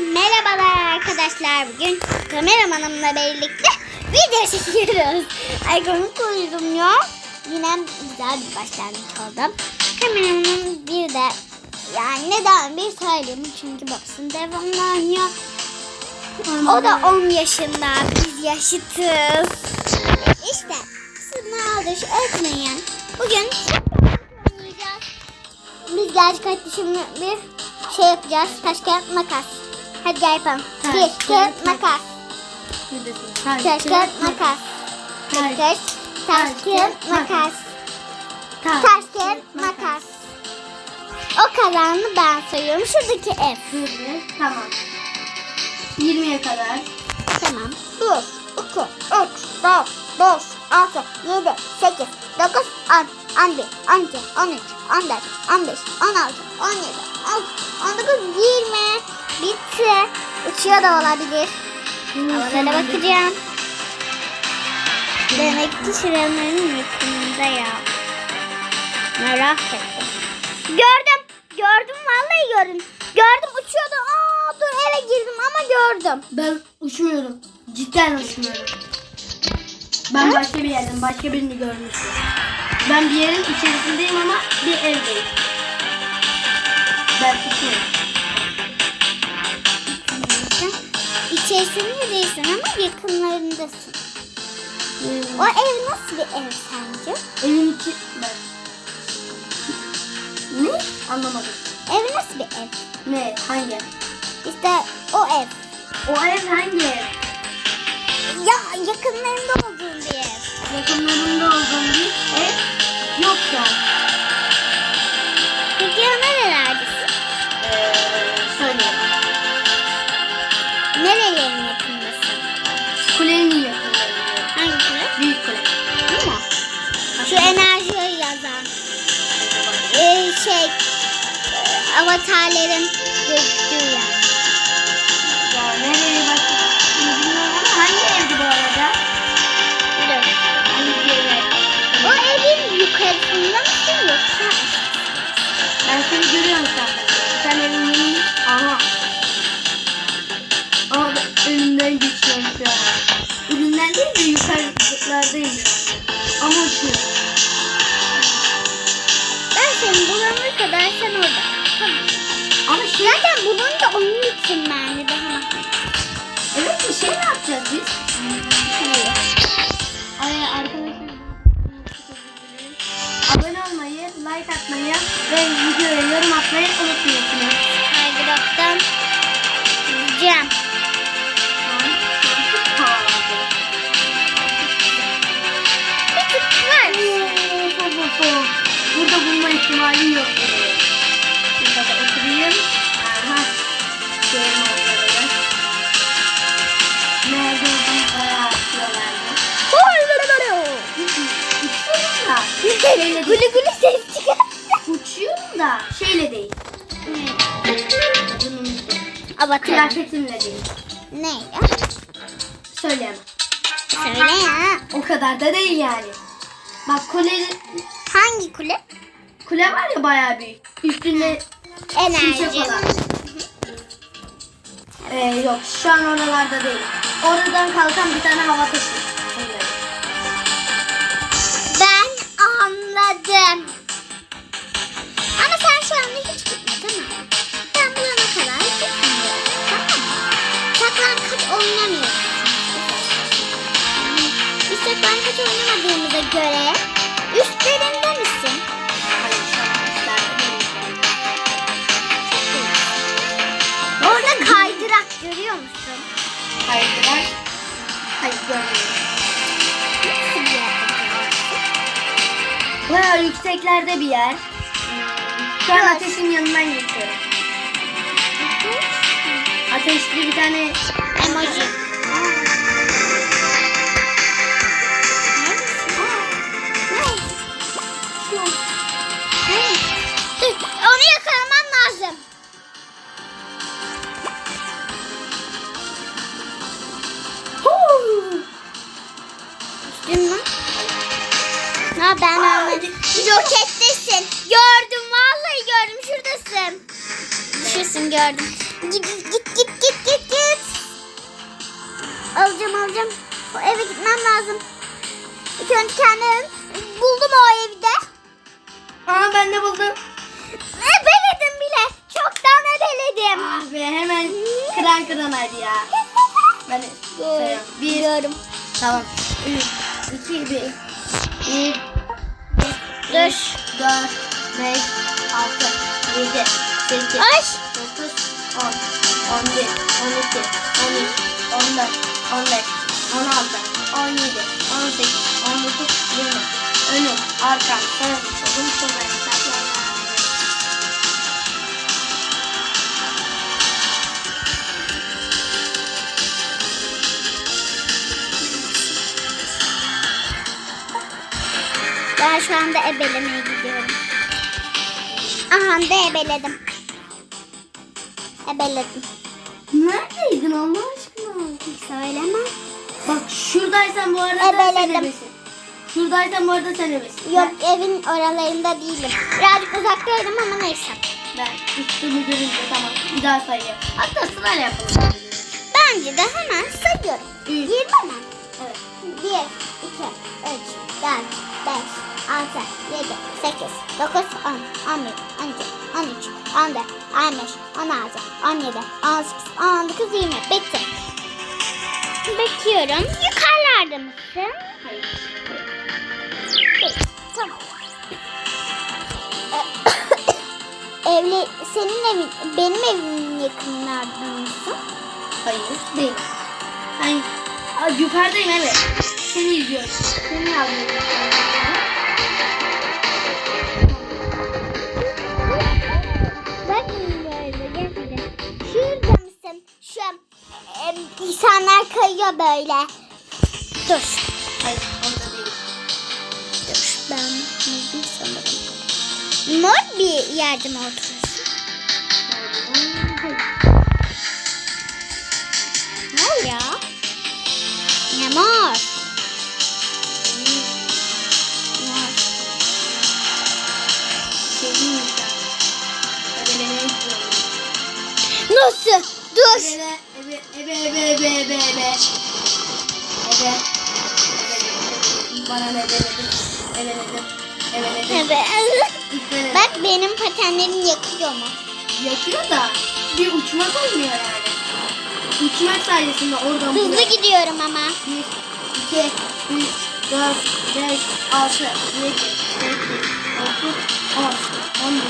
merhabalar arkadaşlar. Bugün kameramanımla birlikte video çekiyoruz. Ay komik koydum ya. Yine güzel bir başlangıç oldu. Kameramanım bir de yani neden bir söyleyeyim çünkü baksın devamlı oynuyor. O da 10 yaşında. Biz yaşıtız. İşte sınıf aldırış etmeyin. Bugün. Biz gerçek kardeşimle bir şey yapacağız. Taş kağıt makas. Hadi yapalım. Taş, kağıt makas. Taş kağıt makas. Taş kağıt makas. Taş kağıt makas. O kadarını ben sayıyorum. Şuradaki ev. Tamam. 20'ye kadar. Tamam. 1, 2, 3, 4, 5, 6, 7, 8, 9, 10, 11, 12, 13, 14, 15, 16, 17, 19, 20. Bitti. Uçuyor da olabilir. Havalara bakacağım. Demek ki şuranın yakınında ya. Merak ettim. Gördüm. Gördüm vallahi gördüm. Gördüm uçuyordu. Aa dur eve girdim ama gördüm. Ben uçmuyorum. Cidden uçmuyorum. Ben Ha? başka bir yerden, başka birini görmüştüm. Ben bir yerin içerisindeyim ama bir evdeyim. Ben uçmuyorum. İçerisinde değilsin ama yakınlarındasın. O ev nasıl bir ev sence? Evin içi... Ben... Ne? Anlamadım. Ev nasıl bir ev? Ne? Hangi ev? İşte o ev. O ev hangi ev? Ya yakınlarında olduğun bir ev. Yakınlarında olduğum bir ev yok şu an. Enerji yazan. Ee, şey, e, avatarların gözüktüğü. Zaten bulunca onun için ben de daha. Evet bir şey ne yapacağız biz? Ay arkadaşlar. Abone olmayı, like atmayı ve videoya yorum atmayı unutmuyorsunuz. Kaydıraktan gideceğim. Burada bulma ihtimali yok. Şurada da oturayım. Aha. Şöyle manzaralı. Nerede olduğunu bayağı atıyorlardı. Uçuyorum da. Gülü gülü ses çıkar. Uçuyorum da şeyle değil. Avatar. Kıyafetimle değil. Ne ya? Söyleyemem. Söyle ya. O kadar da değil yani. Bak kule, Hangi kule? kule var ya bayağı büyük. Üstünde Enerji. Şimşek olan. Ee, yok şu an oralarda değil. Oradan kalkan bir tane hava taşı. Kaydırak. Hayır görmüyorum. Nasıl bir yerde? Bayağı yükseklerde bir yer. Şu an ateşin yanından geçiyorum. Ateşli bir tane Emoji. Gördüm vallahi gördüm şuradasın. Düşüyorsun gördüm. Git git git git git git. Alacağım alacağım. O eve gitmem lazım. İlk önce kendim buldum o evde. Aa ben de buldum. Ebeledim bile. Çoktan ebeledim. Ah be hemen kıran kıran hadi ya. Ben sayıyorum. Bir. Biliyorum. Tamam. Üç, iki, bir. Bir, Dur. dört, beş, altı, yedi, sekiz, Ay. dokuz, on, on bir, on iki, on üç, on dört, on beş, on altı, on yedi, on sekiz, on dokuz, yirmi. Önüm, arkam, sağım, solum, solum. Ben şu anda ebelemeye gidiyorum. Aha da ebeledim. Ebeledim. Neredeydin Allah aşkına? Söylemem. Bak şuradaysan bu arada sen Ebeledim. ebesin. Şuradaysan bu arada sen ebesin. Yok evin oralarında değilim. Birazcık uzaktaydım ama neyse. Ben üstümü görünce tamam. Bir daha sayayım. Hatta sırayla yapalım. Bence de hemen sayıyorum. Üç. Yirmi mi? Evet. Bir, iki, üç, dört, beş, altı, yedi, sekiz, dokuz, on, on bir, on iki, on üç, on dört, on beş, on altı, on yedi, on sekiz, on dokuz, yirmi. Bitti. Bakıyorum. Yukarılarda mısın? Hayır. Peki, Tamam. Evli, senin evin, benim evimin yakınlarda mısın? Hayır. Değil. Hayır. Yukarıdayım evet. Seni izliyorum. Seni yazıyorum. Şu insanlar kayıyor böyle. Dur. Hayır. Orada değil. Dur. Ben buldum sanırım. Mor bir yerde mi oturuyorsun? Mor ya. Ne? Mor. Nasıl? Dur. Ebe, ebe, ebe, ebe, ebe, ebe. Ebe. Ebe. Bana ne demedin? Ebeledim. Ebeledim. Evet. İlk ben Bak benim patenlerim yakıyor mu? Yakıyor da bir uçmak olmuyor yani. Uçmak sayesinde oradan Hızlı buraya. gidiyorum ama. 1, 2, 3, 4, 5, 6, 7, 8, 9, 10, 11,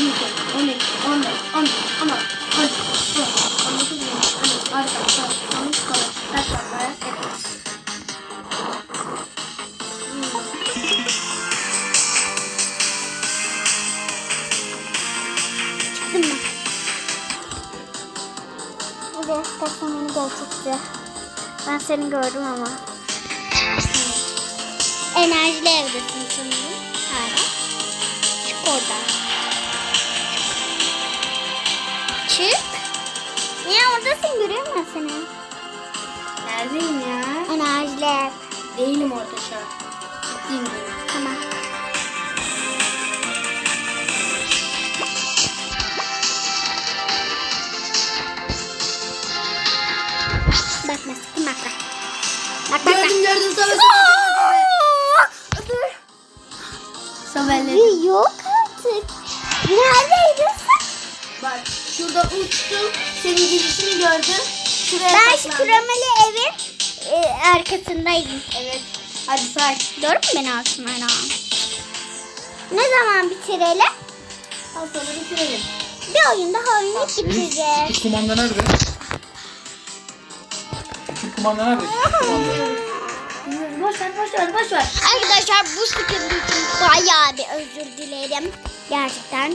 12, 13, 14, 15, 16, 17, 18, 19, 20, 21, arka, sağ, solun, sola, saklanmaya, evet. Çıktım mı? Buraya istersen beni gerçekçi. Ben seni gördüm ama. Enerjili evdesin sanırım. Hala. Çık oradan. Niye oradasın görüyorum ben seni. Neredeyim ya? Enerjili ev. Değilim orada şu an. Gittiğim gibi. Tamam. Bakma sakın bakma. Bak bak bak. Gördüm gördüm sobe Dur. Sobelledim. Yok artık. Sen? Bak şurada uçtum. Senin gidişini gördüm. Şuraya Ben saklandım. kremalı evin e, arkasındaydım. Evet. Hadi say. Doğru mu beni altına Ne zaman bitirelim? Sonra bitirelim. Bir oyun daha oynayıp bitireceğiz. İki kumanda nerede? İki kumanda nerede? İki kumanda. Boş ver boş ver boş ver. Arkadaşlar bu sıkıntı için bayağı bir özür dilerim. Gerçekten.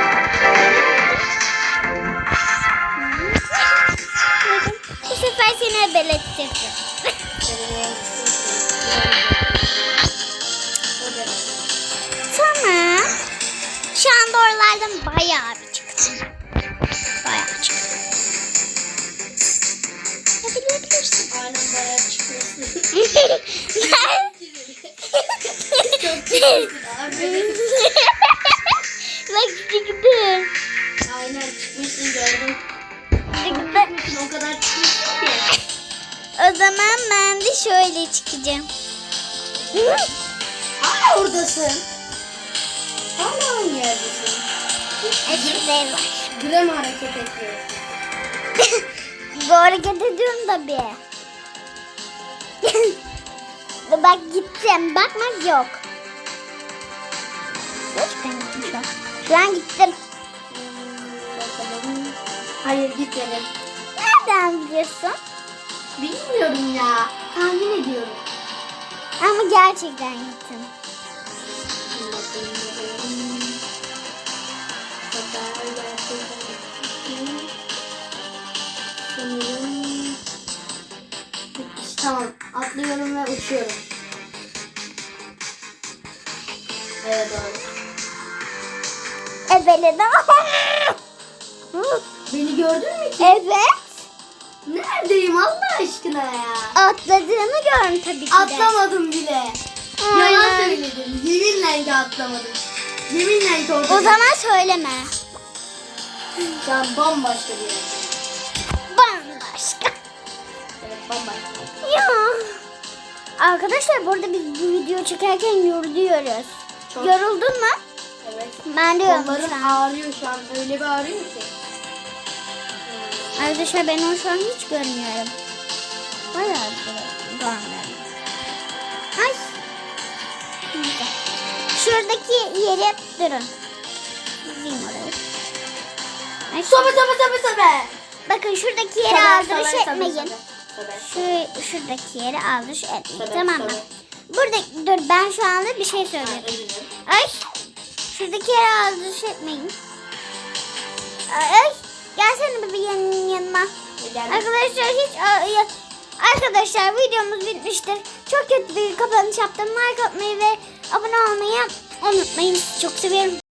Bak çıktı. Aynen çıkmışsın gördüm. Çıktı. O kadar çıkmışsın ki. O zaman ben de şöyle çıkacağım. Hala oradasın. Hala aynı yerdesin. Eşitler var. Gram hareket ediyorsun. Bu hareket ediyorum tabii. Bak gittim. Bakmak yok. Gerçekten gittim şu an. Şu an gittim. Hayır gitmedim. Nereden biliyorsun? Bilmiyorum ya. Tahmin ediyorum. Ama gerçekten gittim. Bakayım, bakayım. Tamam. Atlıyorum ve uçuyorum. Evet doğru. Ebeleden. Beni gördün mü ki? evet. Neredeyim Allah aşkına ya? Atladığını gördüm tabii ki de. Atlamadım bile. Yalan Aynen. söyledim. Yeminle ki atlamadım. Yeminle ki orada. O zaman söyleme. Şu an bambaşka bir yer. Bambaşka. Evet bambaşka. Ya. Arkadaşlar burada biz bu video çekerken yoruluyoruz. Çok. Yoruldun mu? Evet. Ben de yoruldum şu Kollarım ağrıyor şu an. Öyle bir ağrıyor ki. Arkadaşlar ben onu şu an hiç görmüyorum. Bayağı görmüyorum. Ay. Şuradaki yere durun. Gideyim oraya. Ay, Sobe sobe sobe sobe. Bakın şuradaki yere Sobe, aldırış sobe, sobe, etmeyin. sobe. Şu şuradaki aldırış etmeyin. Sobe, tamam mı? Burada dur ben şu anda bir şey söylüyorum. Ay. Şuradaki yere aldırış etmeyin. Ay. Gelsene bebeğin yanıma. Geldim. Arkadaşlar hiç Arkadaşlar videomuz bitmiştir. Çok kötü bir kapanış yaptım. Like atmayı ve abone olmayı unutmayın. Çok seviyorum.